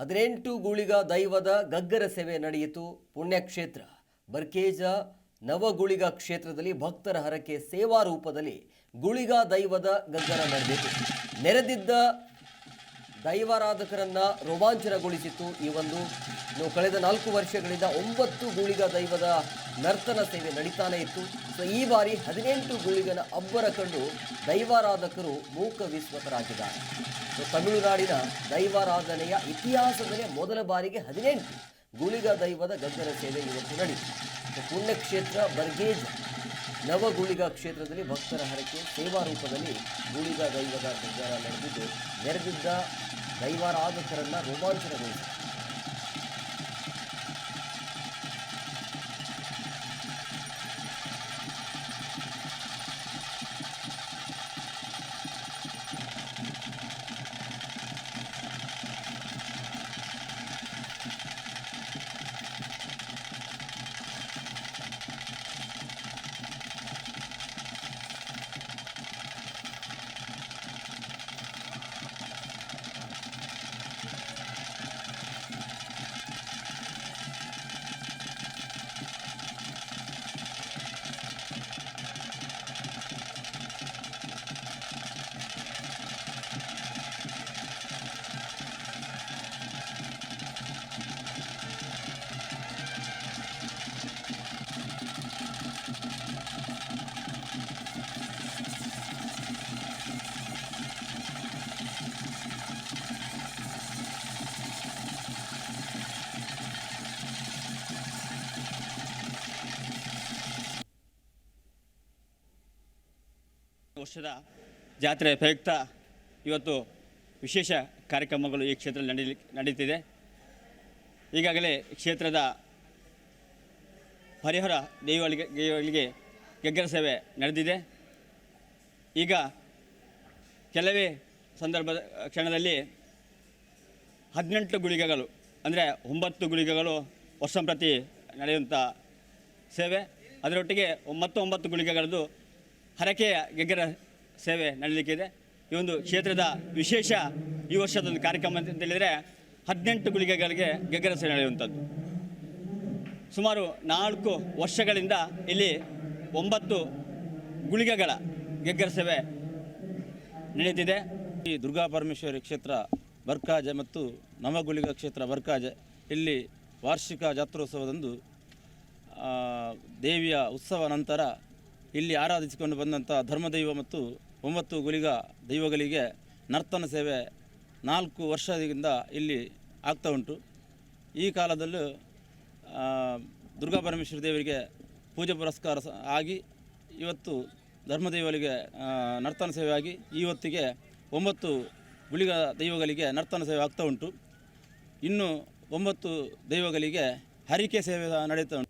ಹದಿನೆಂಟು ಗುಳಿಗ ದೈವದ ಗಗ್ಗರ ಸೇವೆ ನಡೆಯಿತು. ಪುಣ್ಯಕ್ಷೇತ್ರ. ಬರ್ಕೇಜ ನವಗುಳಿಗ ಕ್ಷೇತ್ರದಲ್ಲಿ ಭಕ್ತರ ಹರಕೆ ಸೇವಾ ರೂಪದಲ್ಲಿ ಗುಳಿಗ ದೈವದ ಗಗ್ಗರ ನಡೆದಿತು. ನೆರೆದಿದ್ದ ದೈವಾರಾಧಕರನ್ನ ರೋಮಾಂಚನಗೊಳಿಸಿತ್ತು. ಈ ಒಂದು ಕಳೆದ ನಾಲ್ಕು ವರ್ಷಗಳಿಂದ ಒಂಬತ್ತು ಗುಳಿಗ ದೈವದ ನರ್ತನ ಸೇವೆ ನಡೀತಾನೆ ಇತ್ತು. ಸೊ ಈ ಬಾರಿ ಹದಿನೆಂಟು ಗುಳಿಗನ ಅಬ್ಬರ ಕಂಡು ದೈವಾರಾಧಕರು ಮೂಕ ವಿಸ್ಮತರಾಗಿದ್ದಾರೆ. ಸೊ ತಮಿಳುನಾಡಿನ ದೈವಾರಾಧನೆಯ ಇತಿಹಾಸದಲ್ಲಿ ಮೊದಲ ಬಾರಿಗೆ ಹದಿನೆಂಟು ಗುಳಿಗ ದೈವದ ಗದ್ದರ ಸೇವೆ ಇವತ್ತು ನಡೆಯಿತು ಸೊ ಪುಣ್ಯಕ್ಷೇತ್ರ ಬರ್ಗೇಜ್ ನವಗುಳಿಗ ಕ್ಷೇತ್ರದಲ್ಲಿ ಭಕ್ತರ ಹರಕೆ ಸೇವಾ ರೂಪದಲ್ಲಿ ಗುಳಿಗ ದೈವದ ಗದ್ದರ ನಡೆದಿದ್ದು, ನೆರೆದಿದ್ದ ದೈವಾರಾಧಕರನ್ನ ರೋಮಾಂಚನಗೊಳಿಸಿತು ವರ್ಷದ ಜಾತ್ರೆ ಪ್ರಯುಕ್ತ ಇವತ್ತು ವಿಶೇಷ ಕಾರ್ಯಕ್ರಮಗಳು ಈ ಕ್ಷೇತ್ರದಲ್ಲಿ ನಡೀಲಿ, ನಡೀತಿದೆ. ಈಗಾಗಲೇ ಕ್ಷೇತ್ರದ ಹರಿಹರ ದೇವಗಳಿಗೆ ದೇವಗಳಿಗೆ ಗಗ್ಗರ ಸೇವೆ ನಡೆದಿದೆ. ಈಗ ಕೆಲವೇ ಸಂದರ್ಭದ ಕ್ಷಣದಲ್ಲಿ ಹದಿನೆಂಟು ಗುಳಿಗೆಗಳು, ಅಂದರೆ ಒಂಬತ್ತು ಗುಳಿಗೆಗಳು ವರ್ಷಂಪ್ರತಿ ನಡೆಯುವಂಥ ಸೇವೆ. ಅದರೊಟ್ಟಿಗೆ ಒಂಬತ್ತು ಒಂಬತ್ತು ಗುಳಿಗೆಗಳದ್ದು ಹರಕೆಯ ಗೆಗ್ಗರ ಸೇವೆ ನಡೀಲಿಕ್ಕಿದೆ ಈ ಒಂದು ಕ್ಷೇತ್ರದ ವಿಶೇಷ ಈ ವರ್ಷದ ಒಂದು ಕಾರ್ಯಕ್ರಮ ಅಂತ ಹೇಳಿದರೆ ಹದಿನೆಂಟು ಗುಳಿಗೆಗಳಿಗೆ ಗೆಗ್ಗರ ಸೇವೆ ನಡೆಯುವಂಥದ್ದು. ಸುಮಾರು ನಾಲ್ಕು ವರ್ಷಗಳಿಂದ ಇಲ್ಲಿ ಒಂಬತ್ತು ಗುಳಿಗೆಗಳ ಗೆಗ್ಗರ ಸೇವೆ ನಡೆಯುತ್ತಿದೆ. ಈ ದುರ್ಗಾ ಪರಮೇಶ್ವರಿ ಕ್ಷೇತ್ರ ಬರ್ಕಾಜ ಮತ್ತು ನವಗುಳಿಗ ಕ್ಷೇತ್ರ ಬರ್ಕಾಜ ಇಲ್ಲಿ ವಾರ್ಷಿಕ ಜಾತ್ರೋತ್ಸವದಂದು ದೇವಿಯ ಉತ್ಸವ ನಂತರ ಇಲ್ಲಿ ಆರಾಧಿಸಿಕೊಂಡು ಬಂದಂಥ ಧರ್ಮದೈವ ಮತ್ತು ಒಂಬತ್ತು ಗುಲಿಗ ದೈವಗಳಿಗೆ ನರ್ತನ ಸೇವೆ ನಾಲ್ಕು ವರ್ಷದಿಂದ ಇಲ್ಲಿ ಆಗ್ತಾ ಉಂಟು. ಈ ಕಾಲದಲ್ಲೂ ದುರ್ಗಾ ಪರಮೇಶ್ವರಿ ದೇವರಿಗೆ ಪೂಜೆ ಪುರಸ್ಕಾರ ಆಗಿ ಇವತ್ತು ಧರ್ಮದೈವಗಳಿಗೆ ನರ್ತನ ಸೇವೆ ಆಗಿ ಇವತ್ತಿಗೆ ಒಂಬತ್ತು ಗುಳಿಗ ದೈವಗಳಿಗೆ ನರ್ತನ ಸೇವೆ ಆಗ್ತಾ ಉಂಟು. ಇನ್ನು ಒಂಬತ್ತು ದೈವಗಳಿಗೆ ಹರಿಕೆ ಸೇವೆ ನಡೀತಾ ಉಂಟು.